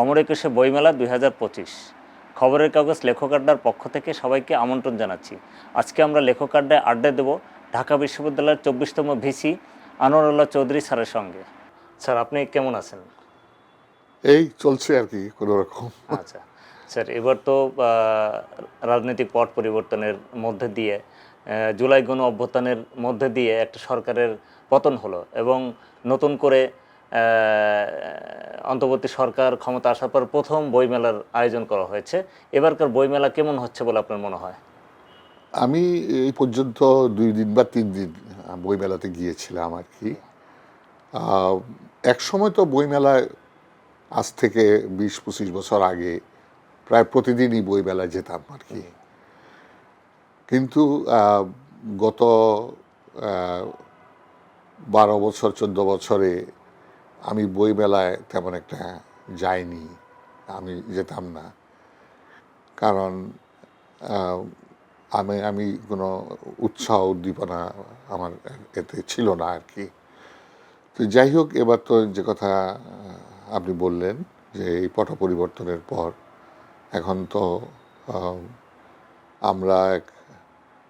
অমর একুশে বইমেলা দুই হাজার পঁচিশ। খবরের কাগজ লেখক আড্ডার পক্ষ থেকে সবাইকে আমন্ত্রণ জানাচ্ছি। আজকে আমরা লেখক আড্ডায় আড্ডা দেব ঢাকা বিশ্ববিদ্যালয়ের চব্বিশতম ভিসি আনোয়ারুল্লাহ চৌধুরী স্যারের সঙ্গে। স্যার আপনি কেমন আছেন? এই চলছে আর কি কোনো রকম। আচ্ছা। স্যার এবার তো রাজনৈতিক পট পরিবর্তনের মধ্যে দিয়ে জুলাই গণ অভ্যুত্থানের মধ্যে দিয়ে একটা সরকারের পতন হলো এবং নতুন করে অন্তর্বর্তী সরকার ক্ষমতা আসার পর প্রথম বইমেলার আয়োজন করা হয়েছে। এবারকার বইমেলা কেমন হচ্ছে বলে আপনার মনে হয়? আমি এই পর্যন্ত দুই দিন বা তিন দিন বইমেলাতে গিয়েছিলাম আর কি। এক সময় তো বইমেলায় আজ থেকে বিশ পঁচিশ বছর আগে প্রায় প্রতিদিনই বইমেলায় যেতাম আর কি। কিন্তু গত বারো বছর চোদ্দ বছরে আমি বইমেলায় তেমন একটা যাইনি, আমি যেতাম না। কারণ আমি আমি কোনো উৎসাহ উদ্দীপনা আমার এতে ছিল না আর কি। তো যাই হোক, এবার তো যে কথা আপনি বললেন যে এই পট পরিবর্তনের পর এখন তো আমরা এক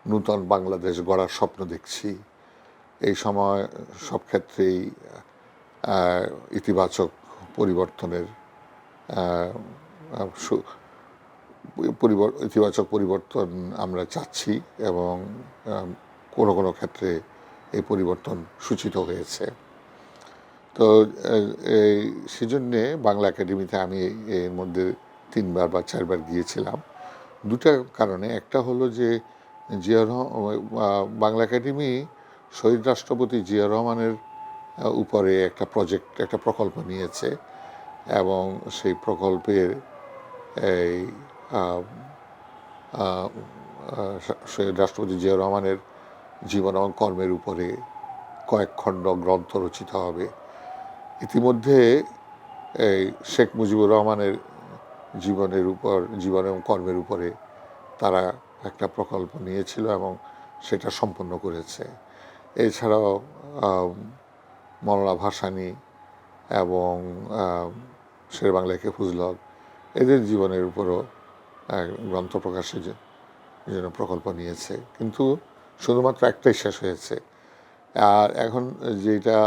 নূতন বাংলাদেশ গড়ার স্বপ্ন দেখছি। এই সময় সব ক্ষেত্রেই ইতিবাচক পরিবর্তনের ইতিবাচক পরিবর্তন আমরা চাচ্ছি এবং কোনো কোনো ক্ষেত্রে এই পরিবর্তন সূচিত হয়েছে। তো এই সেজন্যে বাংলা একাডেমিতে আমি এর মধ্যে তিনবার বা চারবার গিয়েছিলাম। দুটা কারণে, একটা হলো যে জিয়া বাংলা একাডেমি শহীদ রাষ্ট্রপতি জিয়া রহমানের উপরে একটা প্রজেক্ট একটা প্রকল্প নিয়েছে এবং সেই প্রকল্পের এই রাষ্ট্রপতি জিয়া রহমানের জীবন এবং কর্মের উপরে কয়েক খণ্ড গ্রন্থ রচিত হবে। ইতিমধ্যে এই শেখ মুজিবুর রহমানের জীবনের উপর, জীবন এবং কর্মের উপরে তারা একটা প্রকল্প নিয়েছিল এবং সেটা সম্পন্ন করেছে। এছাড়াও মৌলানা ভাসানী এবং আহ, শের বাংলাকে ফুজলক এদের জীবনের উপরও গ্রন্থ প্রকাশের জন্য প্রকল্প নিয়েছে। কিন্তু শুধুমাত্র একটাই শেষ হয়েছে। আর এখন যেটা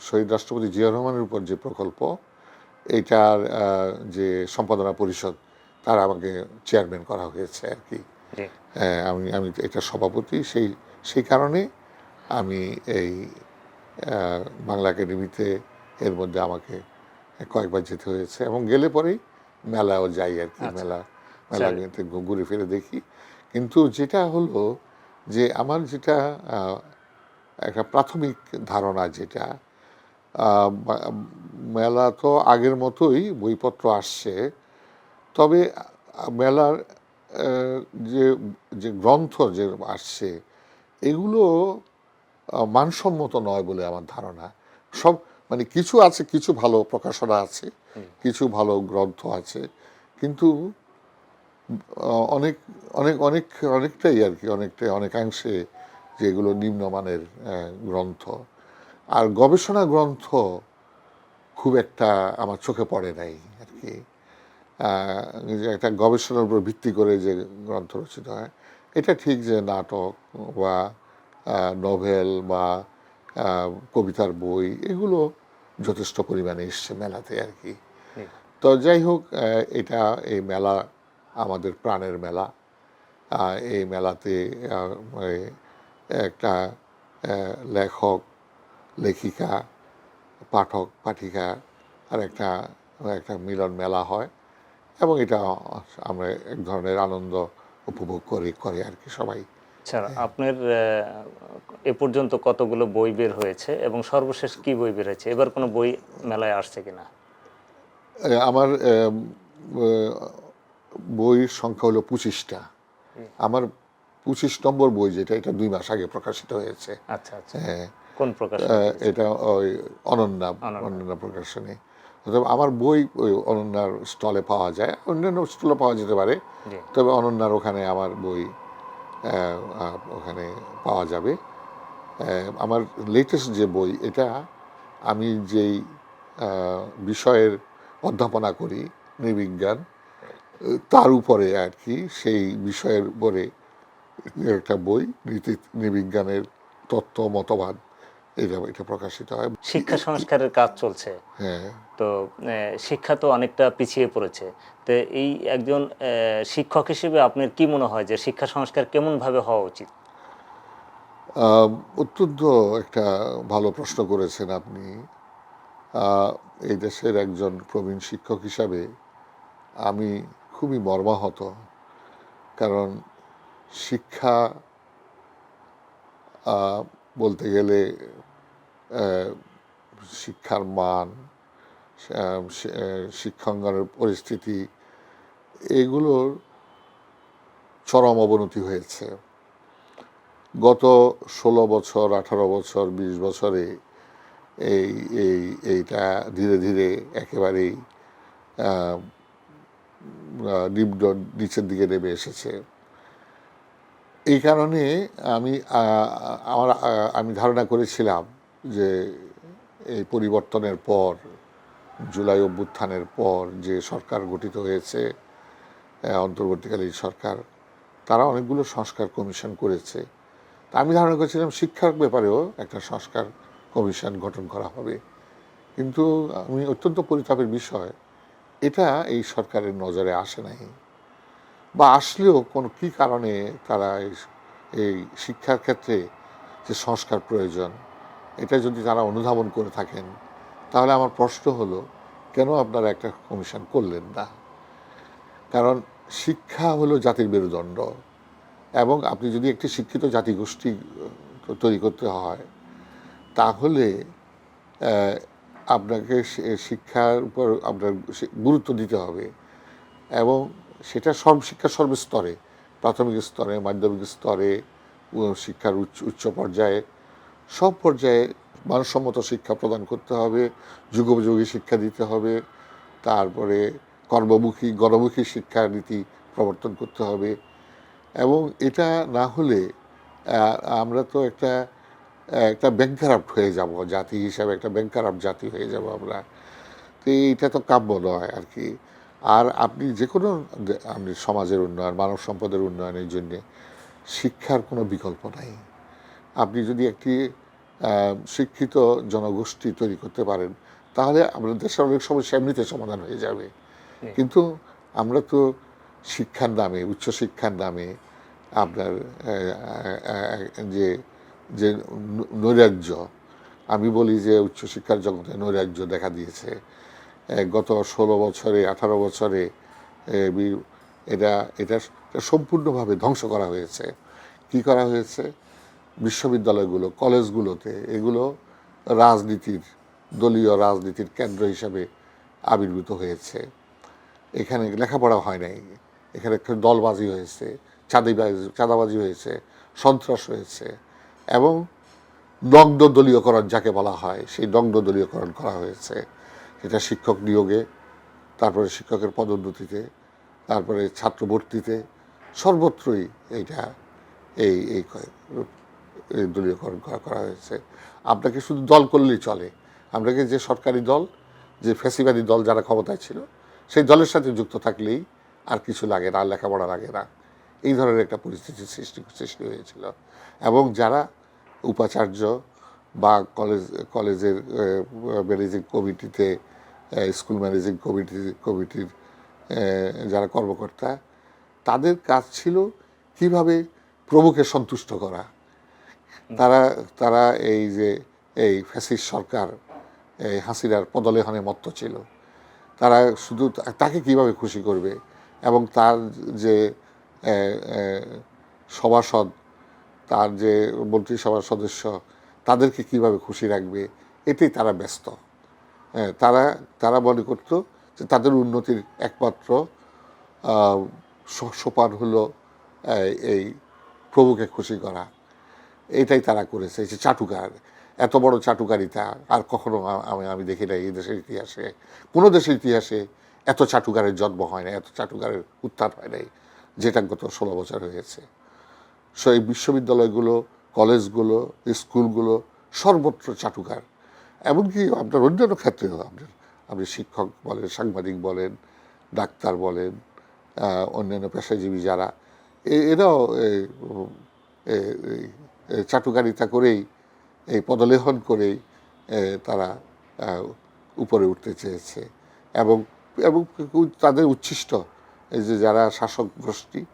শহীদ রাষ্ট্রপতি জিয়া রহমানের উপর যে প্রকল্প এইটার আহ, যে সম্পাদনা পরিষদ তার আমাকে চেয়ারম্যান করা হয়েছে আর কি হ্যাঁ, আমি আমি এটা সভাপতি সেই সেই কারণে আমি এই বাংলা একাডেমিতে এর মধ্যে আমাকে কয়েকবার যেতে হয়েছে এবং গেলে পরেই মেলাও যাই আর কি মেলা মেলাতে ঘুরে ফিরে দেখি। কিন্তু যেটা হলো যে আমার যেটা একটা প্রাথমিক ধারণা যেটা মেলা তো আগের মতোই বইপত্র আসছে তবে মেলার যে যে গ্রন্থ যে আসছে এগুলো মানসম্মত নয় বলে আমার ধারণা। সব মানে কিছু আছে, কিছু ভালো প্রকাশনা আছে, কিছু ভালো গ্রন্থ আছে, কিন্তু অনেক অনেক অনেক, অনেকটাই আর কি, অনেকটাই, অনেকাংশে যেগুলো নিম্নমানের গ্রন্থ। আর গবেষণা গ্রন্থ খুব একটা আমার চোখে পড়ে নাই আর কি। একটা গবেষণার উপর ভিত্তি করে যে গ্রন্থ রচিত হয়, এটা ঠিক যে নাটক বা নভেল বা কবিতার বই এগুলো যথেষ্ট পরিমাণে এসছে মেলাতে আর কি। তো যাই হোক এটা এই মেলা আমাদের প্রাণের মেলা। এই মেলাতে একটা লেখক লেখিকা পাঠক পাঠিকা আর একটা একটা মিলন মেলা হয় এবং এটা আমরা এক ধরনের আনন্দ উপভোগ করি করে আর কি সবাই। স্যার আপনার এ পর্যন্ত কতগুলো বই বের হয়েছে এবং সর্বশেষ কি বই বের হয়েছে? এবার কোনো বই মেলায় আসছে কিনা? আমার বইয়ের সংখ্যা হলো পঁচিশটা। আমার পঁচিশ নম্বর বই যেটা এটা দুই মাস আগে প্রকাশিত হয়েছে। আচ্ছা আচ্ছা। হ্যাঁ। কোন প্রকাশ এটা ওই অনন্যা অনন্যা। প্রকাশনী। অথবা আমার বই ওই অনন্যার স্টলে পাওয়া যায় অন্যান্য স্টলে পাওয়া যেতে পারে। তবে অনন্যার ওখানে আমার বই ওখানে পাওয়া যাবে। আমার লেটেস্ট যে বই, এটা আমি যেই বিষয়ের অধ্যাপনা করি, নৃবিজ্ঞান, তার উপরে আর কি, সেই বিষয়ের উপরে একটা বই, নীতি, নৃবিজ্ঞানের তত্ত্ব, মতবাদ। এটা এটা প্রকাশিত হয়। শিক্ষা সংস্কারের কাজ চলছে। হ্যাঁ। তো শিক্ষা তো অনেকটা পিছিয়ে পড়েছে। তো এই একজন শিক্ষক হিসেবে আপনার কি মনে হয় যে শিক্ষা সংস্কার কেমন ভাবে হওয়া উচিত? অত্যন্ত একটা ভালো প্রশ্ন করেছেন আপনি। এই দেশের একজন প্রবীণ শিক্ষক হিসাবে আমি খুবই মর্মাহত। কারণ শিক্ষা বলতে গেলে শিক্ষার মান শিক্ষাঙ্গনের পরিস্থিতি, এগুলোর চরম অবনতি হয়েছে। গত ষোলো বছর, আঠারো বছর, বিশ বছরে এই এই, এইটা ধীরে ধীরে একেবারেই নিম্ন নিচের দিকে নেমে এসেছে। এই কারণে আমি আমার আমি ধারণা করেছিলাম যে এই পরিবর্তনের পর, জুলাই অভ্যুত্থানের পর যে সরকার গঠিত হয়েছে অন্তর্বর্তীকালীন সরকার, তারা অনেকগুলো সংস্কার কমিশন করেছে। তা আমি ধারণা করেছিলাম শিক্ষার ব্যাপারেও একটা সংস্কার কমিশন গঠন করা হবে। কিন্তু আমি অত্যন্ত পরিতাপের বিষয়, এটা এই সরকারের নজরে আসে নাই। বা আসলেও কোন কি কারণে তারা এই শিক্ষার ক্ষেত্রে যে সংস্কার প্রয়োজন এটা যদি তারা অনুধাবন করে থাকেন, তাহলে আমার প্রশ্ন হলো, কেন আপনারা একটা কমিশন করলেন না? কারণ শিক্ষা হলো জাতির মেরুদণ্ড এবং আপনি যদি একটি শিক্ষিত জাতিগোষ্ঠী তৈরি করতে হয়, তাহলে আপনাকে শিক্ষার উপর আপনার গুরুত্ব দিতে হবে এবং সেটা সব শিক্ষা সর্বস্তরে, প্রাথমিক স্তরে, মাধ্যমিক স্তরে শিক্ষার উচ্চ উচ্চ পর্যায়ে সব পর্যায়ে মানসম্মত শিক্ষা প্রদান করতে হবে, যুগোপযোগী শিক্ষা দিতে হবে, তারপরে কর্মমুখী, গণমুখী শিক্ষানীতি প্রবর্তন করতে হবে। এবং এটা না হলে আমরা তো একটা একটা ব্যাংকারাপ্ট হয়ে যাব, জাতি হিসাবে একটা ব্যাংকারাপ্ট জাতি হয়ে যাব আমরা। তো এইটা তো কাম্য নয় আর কি। আর আপনি যে কোনো আপনি সমাজের উন্নয়ন, মানব সম্পদের উন্নয়নের জন্য শিক্ষার কোনো বিকল্প নাই। আপনি যদি একটি শিক্ষিত জনগোষ্ঠী তৈরি করতে পারেন তাহলে আমাদের দেশের অনেক সমস্যা এমনিতে সমাধান হয়ে যাবে। কিন্তু আমরা তো শিক্ষার নামে উচ্চশিক্ষার নামে আপনার যে যে নৈরাজ্য আমি বলি যে উচ্চশিক্ষার জগতে নৈরাজ্য দেখা দিয়েছে। গত ষোলো বছরে আঠারো বছরে এটা এটা সম্পূর্ণভাবে ধ্বংস করা হয়েছে। কি করা হয়েছে? বিশ্ববিদ্যালয়গুলো, কলেজগুলোতে এগুলো রাজনীতির, দলীয় রাজনীতির কেন্দ্র হিসাবে আবির্ভূত হয়েছে। এখানে লেখাপড়া হয় নাই। এখানে দলবাজি হয়েছে, চাঁদিবাজি, চাঁদাবাজি হয়েছে, সন্ত্রাস হয়েছে এবং দগ্ধ দলীয়করণ যাকে বলা হয়, সেই দগ্ধ দলীয়করণ করা হয়েছে। সেটা শিক্ষক নিয়োগে, তারপরে শিক্ষকের পদোন্নতিতে, তারপরে ছাত্র ভর্তিতে, সর্বত্রই এইটা, এই এই দলীয়করণ করা হয়েছে। আপনাকে শুধু দল করলেই চলে। আপনাকে যে সরকারি দল, যে ফ্যাসিবাদী দল যারা ক্ষমতায় ছিল, সেই দলের সাথে যুক্ত থাকলেই আর কিছু লাগে না লেখাপড়া লাগে না। এই ধরনের একটা পরিস্থিতির সৃষ্টি সৃষ্টি হয়েছিল। এবং যারা উপাচার্য বা কলেজ, কলেজের ম্যানেজিং কমিটিতে স্কুল ম্যানেজিং কমিটি, কমিটির যারা কর্মকর্তা, তাদের কাজ ছিল কীভাবে প্রভুকে সন্তুষ্ট করা। তারা তারা এই যে, এই ফ্যাসিস্ট সরকার, এই হাসিনার পদলেহনে মত্ত ছিল। তারা শুধু তাকে কীভাবে খুশি করবে এবং তার যে সভাসদ, তার যে মন্ত্রিসভার সদস্য, তাদেরকে কীভাবে খুশি রাখবে, এতেই তারা ব্যস্ত। তারা তারা মনে করতো যে তাদের উন্নতির একমাত্র সোপান হলো এই প্রভুকে খুশি করা। এটাই তারা করেছে এই যে চাটুকার, এত বড় চাটুকারিতা আর কখনো আমি আমি দেখি নাই এই দেশের ইতিহাসে। কোনো দেশের ইতিহাসে এত চাটুকারের জন্ম হয় না এত চাটুকারের উত্থান হয় নাই, যেটা গত ষোলো বছর হয়েছে। সো এই বিশ্ববিদ্যালয়গুলো, কলেজগুলো, স্কুলগুলো সর্বত্র চাটুকার। এমনকি আপনার অন্যান্য ক্ষেত্রেও আপনার আপনি শিক্ষক বলেন, সাংবাদিক বলেন, ডাক্তার বলেন অন্যান্য পেশাজীবী যারা এরাও চাটুকারিতা করেই এই পদলেহন করেই তারা উপরে উঠতে চেয়েছে। এবং এবং তাদের উচ্ছিষ্ট এই যে যারা শাসক গোষ্ঠী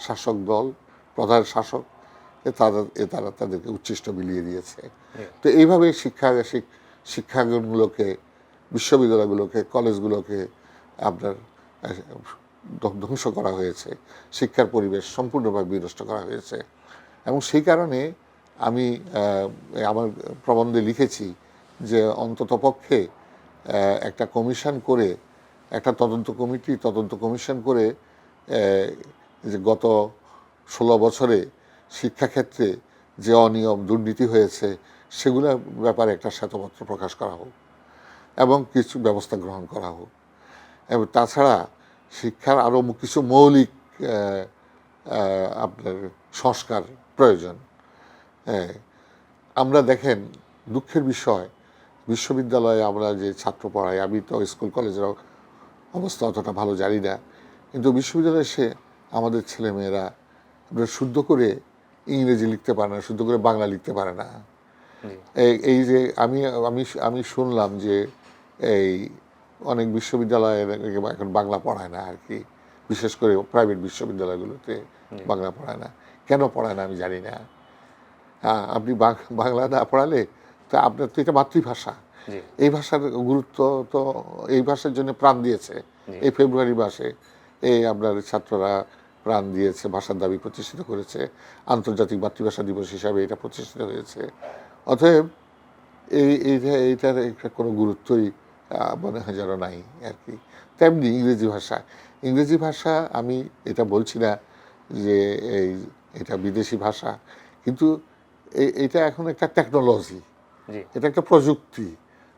শাসক দল প্রধান শাসক এ তারা এ তারা তাদেরকে উচ্ছিষ্ট মিলিয়ে দিয়েছে। তো এইভাবে শিক্ষা শিক- শিক্ষাঙ্গনগুলোকে বিশ্ববিদ্যালয়গুলোকে কলেজগুলোকে আপনার ধ্বংস করা হয়েছে। শিক্ষার পরিবেশ সম্পূর্ণভাবে বিনষ্ট করা হয়েছে। এবং সেই কারণে আমি আমার প্রবন্ধে লিখেছি যে অন্তত পক্ষে একটা কমিশন করে, একটা তদন্ত কমিটি, তদন্ত কমিশন করে যে গত ষোলো বছরে শিক্ষাক্ষেত্রে যে অনিয়ম, দুর্নীতি হয়েছে সেগুলোর ব্যাপারে একটা শ্বেতপত্র প্রকাশ করা হোক এবং কিছু ব্যবস্থা গ্রহণ করা হোক। এবং তাছাড়া শিক্ষার আরও কিছু মৌলিক আপনার সংস্কার প্রয়োজন। হ্যাঁ। আমরা দেখেন দুঃখের বিষয় বিশ্ববিদ্যালয়ে আমরা যে ছাত্র পড়াই আমি তো স্কুল কলেজের অবস্থা অতটা ভালো জানি না। কিন্তু বিশ্ববিদ্যালয়ে এসে আমাদের ছেলেমেয়েরা আপনার শুদ্ধ করে ইংরেজি লিখতে পারে না শুদ্ধ করে বাংলা লিখতে পারে না। এই এই যে আমি আমি আমি শুনলাম যে এই অনেক বিশ্ববিদ্যালয়ে এখন বাংলা পড়ায় না আর কি। বিশেষ করে প্রাইভেট বিশ্ববিদ্যালয়গুলোতে বাংলা পড়ায় না। কেন পড়ায় না আমি জানি না। আপনি বাং- বাংলা না পড়ালে তা আপনার তো এটা মাতৃভাষা। এই ভাষার গুরুত্ব তো এই ভাষার জন্য প্রাণ দিয়েছে। এই ফেব্রুয়ারি মাসে এই আপনার ছাত্ররা প্রাণ দিয়েছে ভাষার দাবি প্রতিষ্ঠিত করেছে। আন্তর্জাতিক মাতৃভাষা দিবস হিসাবে এটা প্রতিষ্ঠিত হয়েছে। অতএব এই এইটা এইটার একটা কোনো গুরুত্বই মনে হয় যেন নাই আর কি। তেমনি ইংরেজি ভাষা। ইংরেজি ভাষা আমি এটা বলছি না যে এই এটা বিদেশি ভাষা। কিন্তু এটা এখন একটা টেকনোলজি এটা একটা প্রযুক্তি।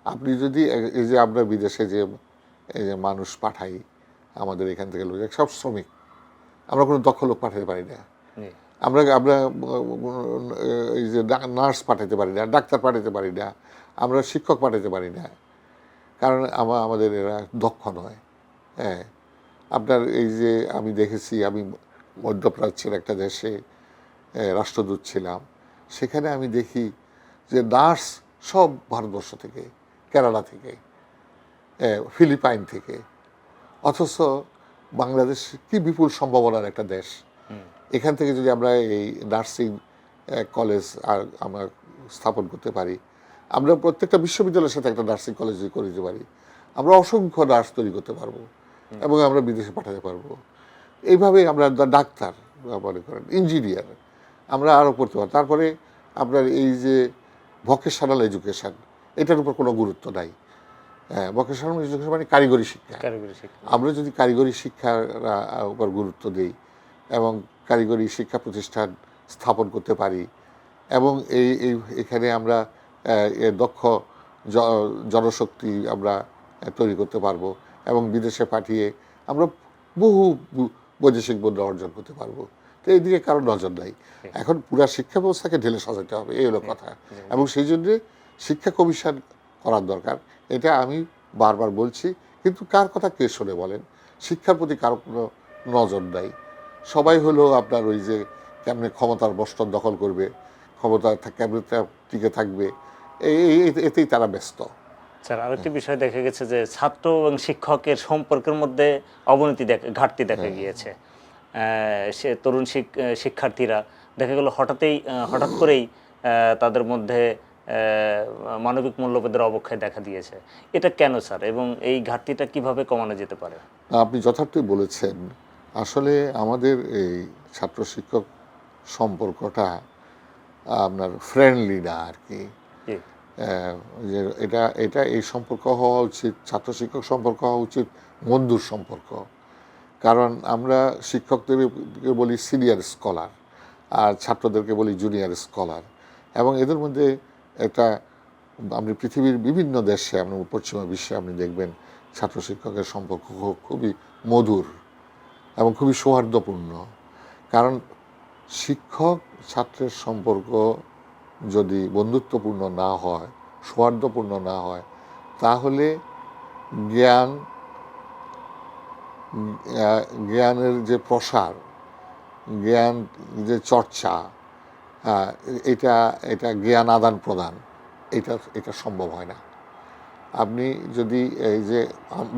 আপনি যদি এই যে আমরা বিদেশে যে এই যে মানুষ পাঠাই আমাদের এখান থেকে লোক সব শ্রমিক আমরা কোনো দক্ষ লোক পাঠাতে পারি না। আমরা আমরা এই যে নার্স পাঠাতে পারি না ডাক্তার পাঠাতে পারি না আমরা শিক্ষক পাঠাতে পারি না। কারণ আমা আমাদের এরা দক্ষ নয় হ্যাঁ। আপনার এই যে আমি দেখেছি আমি মধ্যপ্রাচ্যের একটা দেশে রাষ্ট্রদূত ছিলাম। সেখানে আমি দেখি যে নার্স সব ভারতবর্ষ থেকে কেরালা থেকে ফিলিপাইন থেকে অথচ বাংলাদেশ কি বিপুল সম্ভাবনার একটা দেশ। এখান থেকে যদি আমরা এই নার্সিং কলেজ আর আমরা স্থাপন করতে পারি আমরা প্রত্যেকটা বিশ্ববিদ্যালয়ের সাথে একটা নার্সিং কলেজ করে দিতে পারি আমরা অসংখ্য নার্স তৈরি করতে পারব এবং আমরা বিদেশে পাঠাতে পারব। এইভাবে আমরা ডাক্তার মনে করেন ইঞ্জিনিয়ার আমরা আরও করতে পারব। তারপরে আপনার এই যে ভকেশনাল এডুকেশন এটার উপর কোনো গুরুত্ব নাই। হ্যাঁ ভকেশনাল এডুকেশন মানে কারিগরি শিক্ষা। কারিগরি শিক্ষা। আমরা যদি কারিগরি শিক্ষার উপর গুরুত্ব দিই এবং কারিগরি শিক্ষা প্রতিষ্ঠান স্থাপন করতে পারি এবং এই এই এখানে আমরা দক্ষ জ- জনশক্তি আমরা তৈরি করতে পারব এবং বিদেশে পাঠিয়ে আমরা বহু বৈদেশিক মুদ্রা অর্জন করতে পারব। তো এইদিকে কারও নজর নাই। এখন পুরা শিক্ষা ব্যবস্থাকে ঢেলে সাজাতে হবে এই হলো কথা। এবং সেই জন্যে শিক্ষা কমিশন করার দরকার এটা আমি বারবার বলছি। কিন্তু কার কথা কে শোনে বলেন? শিক্ষার প্রতি কারও কোনো নজর নাই। সবাই হলো আপনার ওই যে কেমনে ক্ষমতার বস্ত্র দখল করবে ক্ষমতা কেমনে টিকে থাকবে এই এতেই তারা ব্যস্ত। স্যার আরেকটি বিষয় দেখা গেছে যে ছাত্র এবং শিক্ষকের সম্পর্কের মধ্যে অবনতি দেখা ঘাটতি দেখা গিয়েছে। আহ, সে তরুণ শিক- শিক্ষার্থীরা। দেখা গেল হঠাৎই হঠাৎ করেই তাদের মধ্যে মানবিক মূল্যবোধের অবক্ষয় দেখা দিয়েছে। এটা কেন স্যার? এবং এই ঘাটতিটা কীভাবে কমানো যেতে পারে? আপনি যথার্থই বলেছেন আসলে আমাদের এই ছাত্র শিক্ষক সম্পর্কটা আপনার ফ্রেন্ডলি না আর কি। যে এটা এটা এই সম্পর্ক হওয়া উচিত ছাত্র শিক্ষক সম্পর্ক হওয়া উচিত বন্ধুর সম্পর্ক। কারণ আমরা শিক্ষকদেরকে বলি সিনিয়র স্কলার আর ছাত্রদেরকে বলি জুনিয়র স্কলার। এবং এদের মধ্যে একটা আপনি পৃথিবীর বিভিন্ন দেশে, আপনি পশ্চিমা বিশ্বে আপনি দেখবেন ছাত্র শিক্ষকের সম্পর্ক খুবই মধুর এবং খুবই সৌহার্দ্যপূর্ণ। কারণ শিক্ষক ছাত্রের সম্পর্ক যদি বন্ধুত্বপূর্ণ না হয়, সৌহার্দ্যপূর্ণ না হয়, তাহলে জ্ঞান জ্ঞানের যে প্রসার, জ্ঞান যে চর্চা এটা এটা জ্ঞান আদান প্রদান, এটা এটা সম্ভব হয় না। আপনি যদি এই যে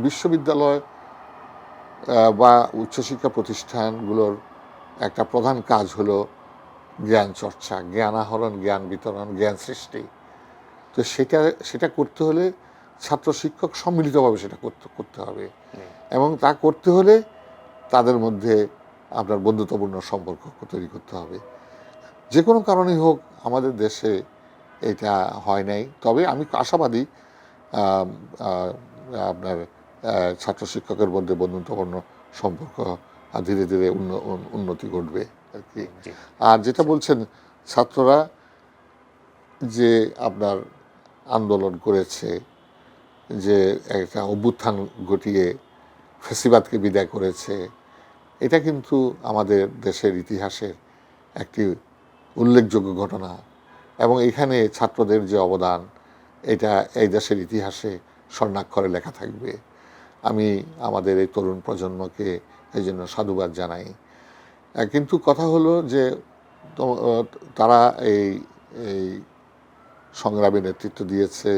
বিশ্ববিদ্যালয় বা উচ্চশিক্ষা প্রতিষ্ঠানগুলোর একটা প্রধান কাজ হলো জ্ঞান চর্চা, জ্ঞান আহরণ, জ্ঞান বিতরণ, জ্ঞান সৃষ্টি। তো সেটা সেটা করতে হলে ছাত্র শিক্ষক সম্মিলিতভাবে সেটা করতে করতে হবে। এবং তা করতে হলে তাদের মধ্যে আপনার বন্ধুত্বপূর্ণ সম্পর্ক তৈরি করতে হবে। যে কোনো কারণেই হোক আমাদের দেশে এটা হয় নাই। তবে আমি আশাবাদী আপনার ছাত্র শিক্ষকের মধ্যে বন্ধুত্বপূর্ণ সম্পর্ক ধীরে ধীরে উন্ন- উন্নতি ঘটবে আর কি। আর যেটা বলছেন ছাত্ররা যে আপনার আন্দোলন করেছে যে একটা অভ্যুত্থান ঘটিয়ে ফেসিবাদকে বিদায় করেছে, এটা কিন্তু আমাদের দেশের ইতিহাসের একটি উল্লেখযোগ্য ঘটনা। এবং এখানে ছাত্রদের যে অবদান, এটা এই দেশের ইতিহাসে স্বর্ণাক্ষরে লেখা থাকবে। আমি আমাদের এই তরুণ প্রজন্মকে এই জন্য সাধুবাদ জানাই। কিন্তু কথা হলো যে তারা এই এই সংগ্রামে নেতৃত্ব দিয়েছে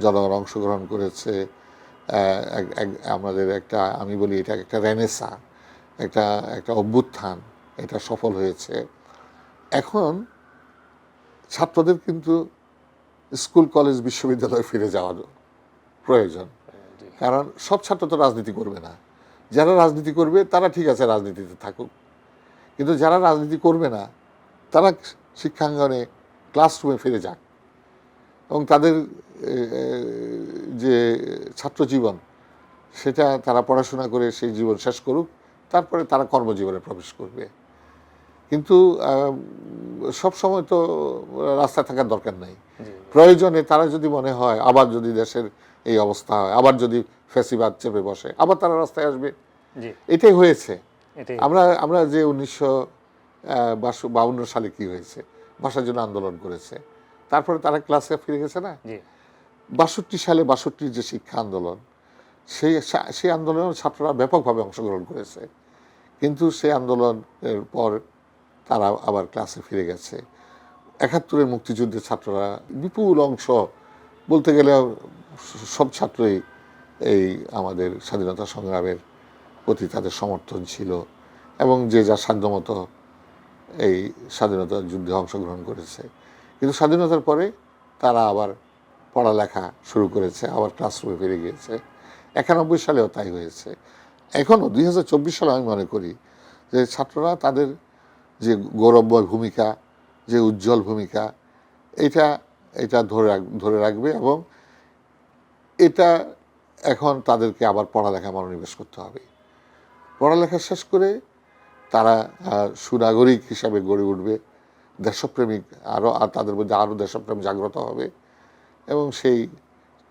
জনগণ অংশগ্রহণ করেছে আমাদের একটা, আমি বলি এটা একটা রেনেসা একটা একটা অভ্যুত্থান, এটা সফল হয়েছে। এখন ছাত্রদের কিন্তু স্কুল, কলেজ, বিশ্ববিদ্যালয়ে ফিরে যাওয়া প্রয়োজন। কারণ সব ছাত্র তো রাজনীতি করবে না। যারা রাজনীতি করবে, তারা ঠিক আছে রাজনীতিতে থাকুক। কিন্তু যারা রাজনীতি করবে না, তারা শিক্ষাঙ্গনে ক্লাসরুমে ফিরে যাক। এবং তাদের যে ছাত্র জীবন সেটা তারা পড়াশোনা করে সেই জীবন শেষ করুক তারপরে তারা কর্মজীবনে প্রবেশ করবে। কিন্তু সব সময় তো রাস্তায় থাকার দরকার নাই। প্রয়োজনে তারা যদি মনে হয় আবার যদি দেশের এই অবস্থা হয় আবার যদি ফেসিবাদ চেপে বসে আবার তারা রাস্তায় আসবে। এটাই হয়েছে। আমরা আমরা যে উনিশশো বাউন্ন সালে কি হয়েছে ভাষার জন্য আন্দোলন করেছে তারপরে তারা ক্লাসে ফিরে গেছে না? বাষট্টি সালে বাষট্টির যে শিক্ষা আন্দোলন সেই সেই আন্দোলনে ছাত্ররা ব্যাপকভাবে অংশগ্রহণ করেছে। কিন্তু সেই আন্দোলনের পর তারা আবার ক্লাসে ফিরে গেছে। একাত্তরের মুক্তিযুদ্ধের ছাত্ররা বিপুল অংশ বলতে গেলে সব ছাত্রই এই আমাদের স্বাধীনতা সংগ্রামের প্রতি তাদের সমর্থন ছিল এবং যে যার সাধ্যমতো এই স্বাধীনতা যুদ্ধে অংশগ্রহণ করেছে। কিন্তু স্বাধীনতার পরে তারা আবার পড়ালেখা শুরু করেছে, আবার ক্লাসরুমে ফিরে গিয়েছে। একানব্বই সালেও তাই হয়েছে। এখনও দুই হাজার চব্বিশ সালে আমি মনে করি যে ছাত্ররা তাদের যে গৌরবময় ভূমিকা, যে উজ্জ্বল ভূমিকা, এটা এটা ধরে ধরে রাখবে এবং এটা এখন তাদেরকে আবার পড়ালেখা মনোনিবেশ করতে হবে। পড়ালেখা শেষ করে তারা সুনাগরিক হিসাবে গড়ে উঠবে। দেশপ্রেমিক আরও আর তাদের মধ্যে আরও দেশপ্রেম জাগ্রত হবে এবং সেই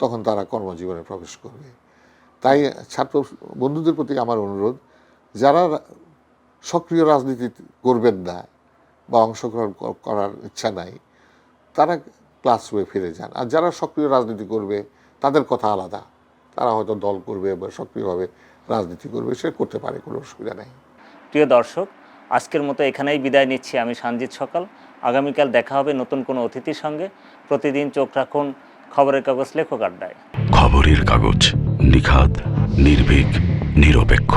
তখন তারা কর্মজীবনে প্রবেশ করবে। তাই ছাত্র বন্ধুদের প্রতি আমার অনুরোধ, যারা সক্রিয় রাজনীতি করবেন না বা অংশগ্রহণ করার ইচ্ছা নাই, তারা ক্লাসরুমে ফিরে যান। আর যারা সক্রিয় রাজনীতি করবে, তাদের কথা আলাদা। তারা হয়তো দল করবে বা সক্রিয়ভাবে রাজনীতি করবে, সে করতে পারে, কোনো অসুবিধা নেই। প্রিয় দর্শক আজকের মতো এখানেই বিদায় নিচ্ছি আমি সঞ্জিত সকাল। আগামীকাল দেখা হবে নতুন কোনো অতিথির সঙ্গে। প্রতিদিন চোখ রাখুন খবরের কাগজ, লেখক আড্ডায়। খবরের কাগজ নিখাত নির্ভীক, নিরপেক্ষ।